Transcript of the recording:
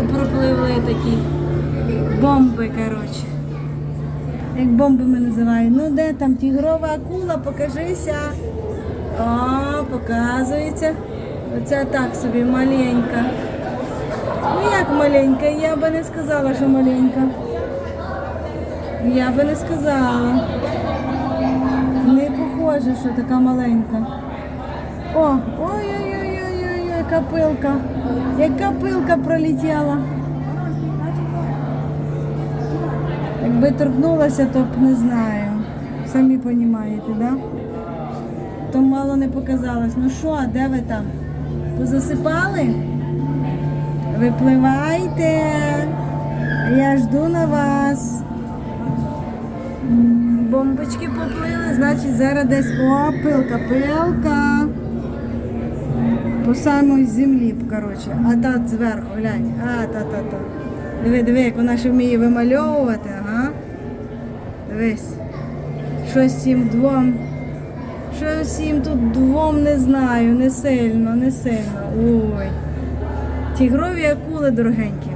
пропливли такі бомби, коротше. Як бомби ми називаємо. Ну де там тігрова акула, покажися. О, показується. Оця так собі маленька. Ну як маленька? Я би не сказала, що маленька. Я би не сказала. Не похоже, що така маленька. О, ой-ой-ой, яка пилка. Яка пилка пролетіла. Якби торкнулася, то б не знаю. Самі розумієте, да? То мало не показалось. Ну що, де ви там? Позасипали? Випливайте. Я жду на вас. Бомбочки поплили, значить зараз десь о, пилка, пилка. По самій землі, коротше. А та зверху, глянь. А, та-та-та. Диви, диви, як вона ще вміє вимальовувати, ага. Дивись. Щось їм двом. Щось їм тут двом не знаю, не сильно, не сильно. Ой. Тігрові акули дорогенькі.